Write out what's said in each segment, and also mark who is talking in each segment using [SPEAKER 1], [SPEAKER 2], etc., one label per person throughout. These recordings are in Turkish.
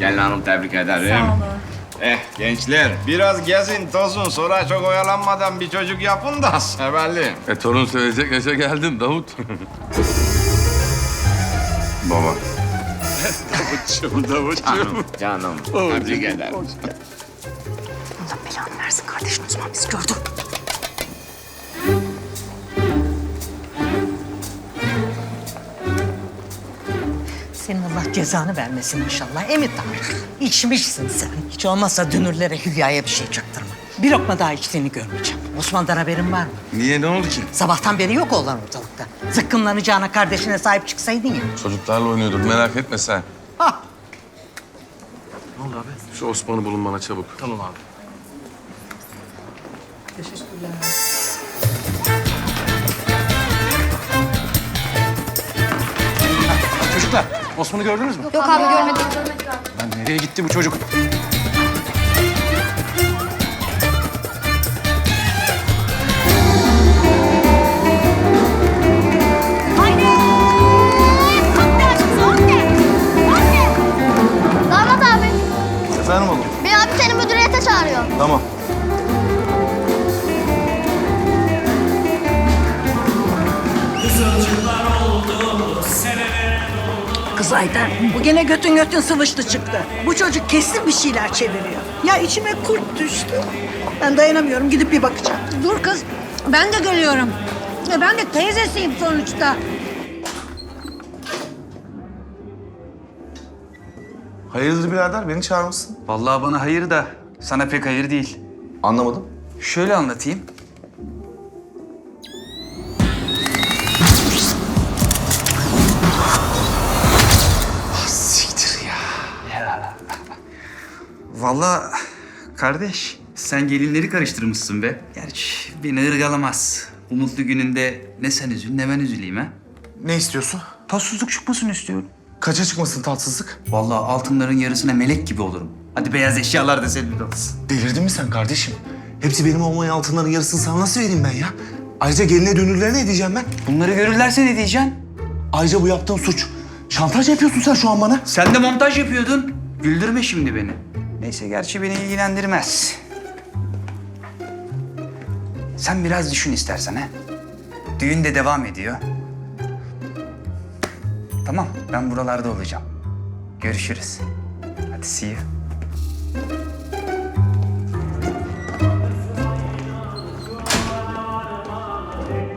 [SPEAKER 1] Gelin hanım tebrik ederim.
[SPEAKER 2] Sağ olun.
[SPEAKER 1] Eh gençler biraz gezin tozun sonra çok oyalanmadan bir çocuk yapın da sevelim.
[SPEAKER 3] E torun sevecek yaşa geldin Davut. Baba.
[SPEAKER 1] Davutçum, Davutçum. Canım, canım tebrik ederim.
[SPEAKER 2] Allah belanı versin kardeşin Osman bizi gördü. Cezanı vermesin inşallah. Emin Tanrı. İçmişsin sen. Hiç olmazsa dünürlere Hülya'ya bir şey çaktırma. Bir lokma daha içtiğini görmeyeceğim. Osman'dan haberin var mı?
[SPEAKER 3] Niye ne oldu ki?
[SPEAKER 2] Sabahtan beri yok olan ortalıkta. Zıkkımlanacağına kardeşine sahip çıksaydın ya.
[SPEAKER 3] Çocuklarla oynuyordur merak etme sen.
[SPEAKER 2] Hah.
[SPEAKER 3] Ne oldu abi? Şu Osman'ı bulun bana çabuk. Tamam abi.
[SPEAKER 4] Çocuklar, Osman'ı gördünüz mü?
[SPEAKER 5] Yok abi görmedim.
[SPEAKER 4] Lan nereye gitti bu çocuk?
[SPEAKER 5] Anne açıksa anne! Anne! Damat abi.
[SPEAKER 6] Efendim oğlum?
[SPEAKER 5] Bir abi seni müdüriyete çağırıyor.
[SPEAKER 6] Tamam.
[SPEAKER 2] Kız Ayten, bu gene götün götün sıvıştı çıktı. Bu çocuk kesin bir şeyler çeviriyor. Ya içime kurt düştü. Ben dayanamıyorum, gidip bir bakacağım.
[SPEAKER 7] Dur kız. Ben de geliyorum. Ya ben de teyzesiyim sonuçta.
[SPEAKER 6] Hayırdır birader beni çağırmışsın?
[SPEAKER 8] Vallahi bana hayır da sana pek hayır değil.
[SPEAKER 6] Anlamadım.
[SPEAKER 8] Şöyle anlatayım. Vallahi kardeş sen gelinleri karıştırmışsın be. Gerçi beni ırgalamaz. Bu mutlu gününde ne sen üzül ne ben üzüleyim ha.
[SPEAKER 6] Ne istiyorsun?
[SPEAKER 8] Tatsızlık çıkmasını istiyorum.
[SPEAKER 6] Kaça çıkmasın tatsızlık?
[SPEAKER 8] Vallahi altınların yarısına melek gibi olurum. Hadi beyaz eşyalar da senin olsun.
[SPEAKER 6] Delirdin mi sen kardeşim? Hepsi benim olmayan altınların yarısını sana nasıl vereyim ben ya? Ayrıca geline dönürlere ne diyeceğim ben?
[SPEAKER 8] Bunları görürlerse ne diyeceksin?
[SPEAKER 6] Ayrıca bu yaptığın suç. Şantaj yapıyorsun sen şu an bana.
[SPEAKER 8] Sen de montaj yapıyordun. Güldürme şimdi beni. Neyse gerçi beni ilgilendirmez. Sen biraz düşün istersen ha. Düğün de devam ediyor. Tamam ben buralarda olacağım. Görüşürüz. Hadi see you.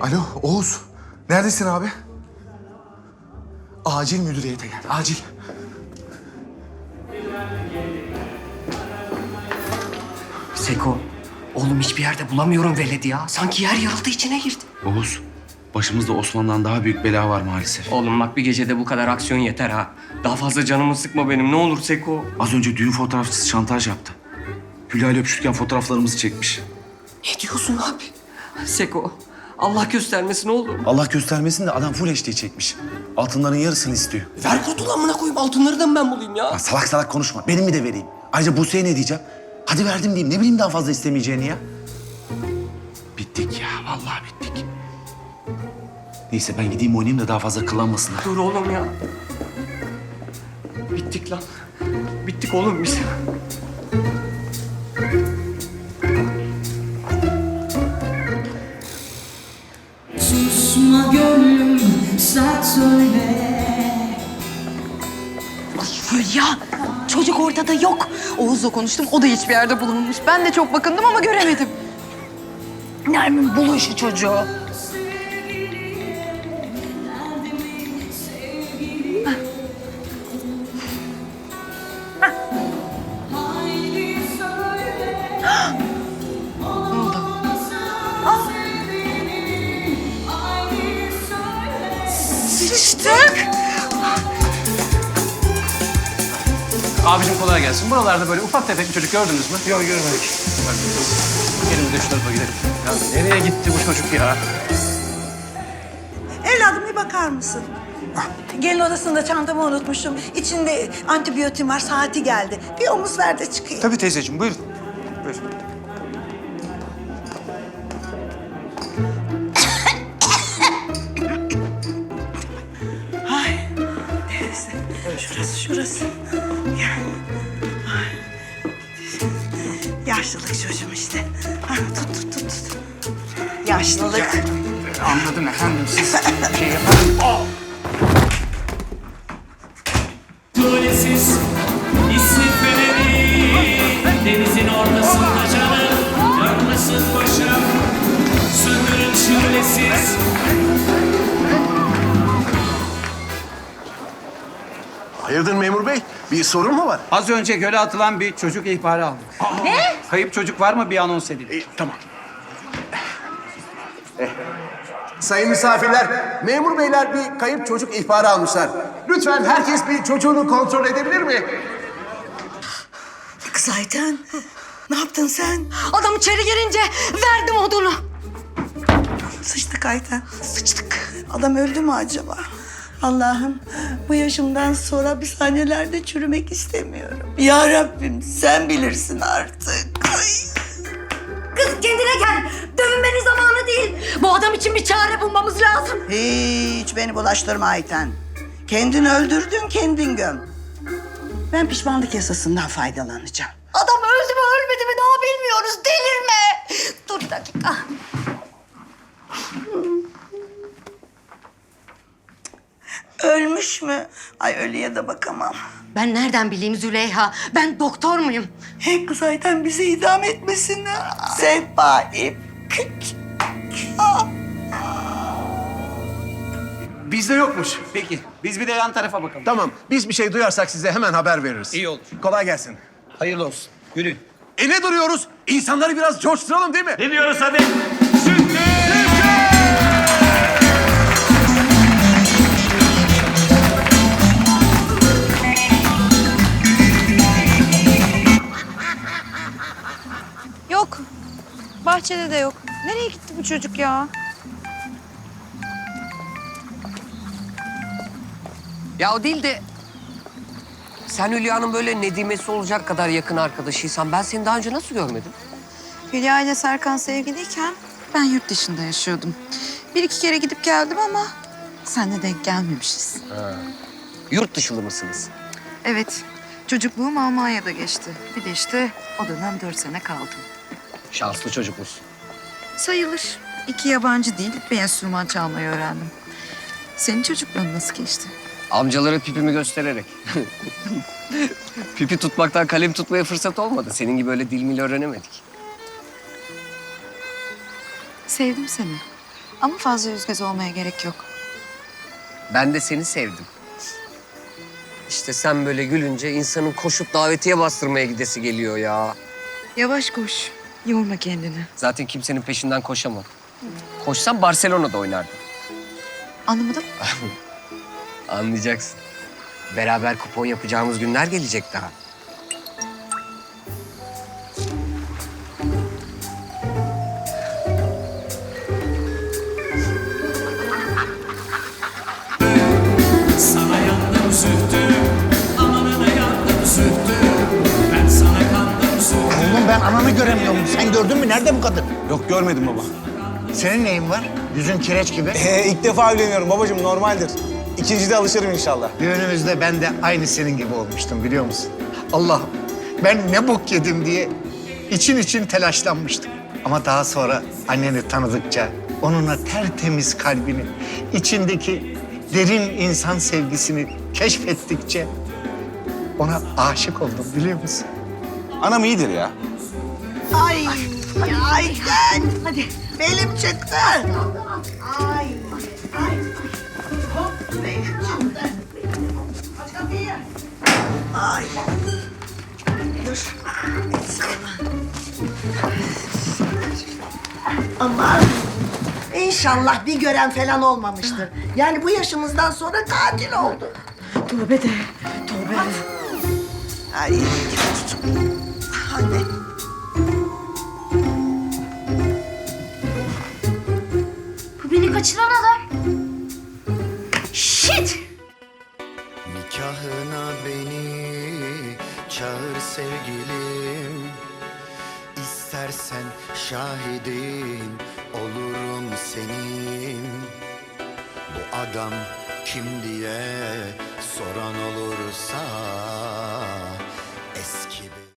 [SPEAKER 6] Alo Oğuz. Neredesin abi? Acil müdüriyete gel. Acil.
[SPEAKER 9] Seko, oğlum hiçbir yerde bulamıyorum veledi ya. Sanki yer yarıldı içine girdi.
[SPEAKER 10] Oğuz, başımızda Osman'dan daha büyük bela var maalesef.
[SPEAKER 9] Oğlum bak bir gecede bu kadar aksiyon yeter ha. Daha fazla canımı sıkma benim ne olur Seko.
[SPEAKER 10] Az önce düğün fotoğrafçısı şantaj yaptı. Hülya ile öpüşürken fotoğraflarımızı çekmiş.
[SPEAKER 9] Ne diyorsun abi? Seko, Allah göstermesin oğlum.
[SPEAKER 10] Allah göstermesin de adam full HD çekmiş. Altınların yarısını istiyor.
[SPEAKER 9] Ver kurtul amına koyayım altınları da mı ben bulayım ya?
[SPEAKER 10] Ya salak salak konuşma. Benim mi de vereyim? Ayrıca Buse'ye ne diyeceğim? Hadi verdim diyeyim. Ne bileyim daha fazla istemeyeceğini ya. Bittik ya. Vallahi bittik. Neyse ben gideyim oynayayım da daha fazla kıllanmasınlar.
[SPEAKER 9] Dur oğlum ya. Bittik lan. Bittik oğlum biz.
[SPEAKER 7] Susma gönlüm sert söyle.
[SPEAKER 2] Hülya, çocuk ortada yok. Oğuz'la konuştum, o da hiçbir yerde bulunmamış. Ben de çok bakındım ama göremedim. Nermin bulun şu çocuğu. Sıçtık.
[SPEAKER 4] Abicim kolay gelsin. Buralarda böyle ufak tefek bir çocuk gördünüz mü? Yok görmedik. Gelin bir de şu tarafa gidelim. Ya nereye gitti bu çocuk ya?
[SPEAKER 11] Evladım bir bakar mısın? Gelin odasında çantamı unutmuşum. İçinde antibiyotim var, saati geldi. Bir omuz ver de çıkayım.
[SPEAKER 8] Tabii teyzeciğim buyurun. Buyurun.
[SPEAKER 11] Yaşlılık çocuğum işte. Ha, tut tut tut tut. Yaşlılık.
[SPEAKER 8] Anladım efendim. Siz şey yapar
[SPEAKER 12] Tuvalesiz
[SPEAKER 3] Bir sorun mu var?
[SPEAKER 8] Az önce göle atılan bir çocuk ihbarı aldık. Ne? Kayıp çocuk var mı bir anons edin.
[SPEAKER 3] tamam. Sayın misafirler, memur beyler bir kayıp çocuk ihbarı almışlar. Lütfen herkes bir çocuğunu kontrol edebilir mi?
[SPEAKER 11] Kız Ayten. Ne yaptın sen?
[SPEAKER 7] Adam içeri girince verdim odunu.
[SPEAKER 11] Sıçtık Ayten. Sıçtık. Adam öldü mü acaba? Allah'ım bu yaşımdan sonra bir sahnelerde çürümek istemiyorum. Ya Rabbim sen bilirsin artık. Ay.
[SPEAKER 7] Kız kendine gel. Dövünmenin zamanı değil. Bu adam için bir çare bulmamız lazım.
[SPEAKER 11] Hiç beni bulaştırma Ayten. Kendin öldürdün, kendin göm. Ben pişmanlık yasasından faydalanacağım.
[SPEAKER 7] Adam öldü mü ölmedi mi daha bilmiyoruz. Delirme. Dur bir dakika.
[SPEAKER 11] Ölmüş mü? Ay ölüye de bakamam.
[SPEAKER 7] Ben nereden bileyim Züleyha? Ben doktor muyum?
[SPEAKER 11] Hey kız Ayten bizi idam etmesinler. Sefaip. Küç.
[SPEAKER 3] Bizde yokmuş.
[SPEAKER 8] Peki biz bir de yan tarafa bakalım.
[SPEAKER 3] Tamam, biz bir şey duyarsak size hemen haber veririz.
[SPEAKER 8] İyi olur.
[SPEAKER 3] Kolay gelsin.
[SPEAKER 8] Hayırlı olsun. Yürüyün.
[SPEAKER 3] E ne duruyoruz? İnsanları biraz coşturalım değil mi?
[SPEAKER 12] Ne diyoruz hadi?
[SPEAKER 7] Bahçede de yok. Nereye gitti bu çocuk ya?
[SPEAKER 9] Ya o değil de... Sen Hülya'nın böyle Nedimesi olacak kadar yakın arkadaşıysan ben seni daha önce nasıl görmedim?
[SPEAKER 7] Hülya ile Serkan sevgiliyken ben yurt dışında yaşıyordum. Bir iki kere gidip geldim ama senle denk gelmemişiz.
[SPEAKER 9] Yurt dışılı mısınız?
[SPEAKER 7] Evet. Çocukluğum Almanya'da geçti. Bir de işte o dönem dört sene kaldım.
[SPEAKER 9] Şanslı çocuk musun?
[SPEAKER 7] Sayılır. İki yabancı değil, bir enstrüman çalmayı öğrendim. Senin çocukluğun nasıl geçti?
[SPEAKER 9] Amcalara pipimi göstererek. Pipi tutmaktan kalem tutmaya fırsat olmadı. Senin gibi öyle dil mil öğrenemedik.
[SPEAKER 7] Sevdim seni. Ama fazla yüz göz olmaya gerek yok.
[SPEAKER 9] Ben de seni sevdim. İşte sen böyle gülünce insanın koşup davetiye bastırmaya gidesi geliyor ya.
[SPEAKER 7] Yavaş koş. Yorma kendini.
[SPEAKER 9] Zaten kimsenin peşinden koşamam. Koşsam Barcelona'da oynardım.
[SPEAKER 7] Anlamadım.
[SPEAKER 9] Anlayacaksın. Beraber kupon yapacağımız günler gelecek daha.
[SPEAKER 13] Göremiyorum. Sen gördün mü? Nerede bu kadın?
[SPEAKER 6] Yok görmedim baba.
[SPEAKER 13] Senin neyin var? Yüzün kireç gibi.
[SPEAKER 6] Ee, ilk defa evleniyorum babacığım normaldir. İkinci de alışırım inşallah.
[SPEAKER 13] Düğünümüzde ben de aynı senin gibi olmuştum biliyor musun? Allah ben ne bok yedim diye için için telaşlanmıştım. Ama daha sonra anneni tanıdıkça, onunla tertemiz kalbini, içindeki derin insan sevgisini keşfettikçe ona aşık oldum biliyor musun?
[SPEAKER 6] Anam iyidir ya.
[SPEAKER 11] Ay, Ayten. Hadi. Belim çıktı. Ay, ay. Hop, belim çıktı. Aç kapıyı. Ay. Dur. Aman. İnşallah bir gören falan olmamıştır. Yani bu yaşımızdan sonra katil oldu.
[SPEAKER 2] Tövbe de, tövbe.
[SPEAKER 11] Ay, tut.
[SPEAKER 5] Beni kaçıran adam. Shit!
[SPEAKER 12] Nikahına beni çağır sevgilim İstersen şahidin olurum senin Bu adam kim diye soran olursa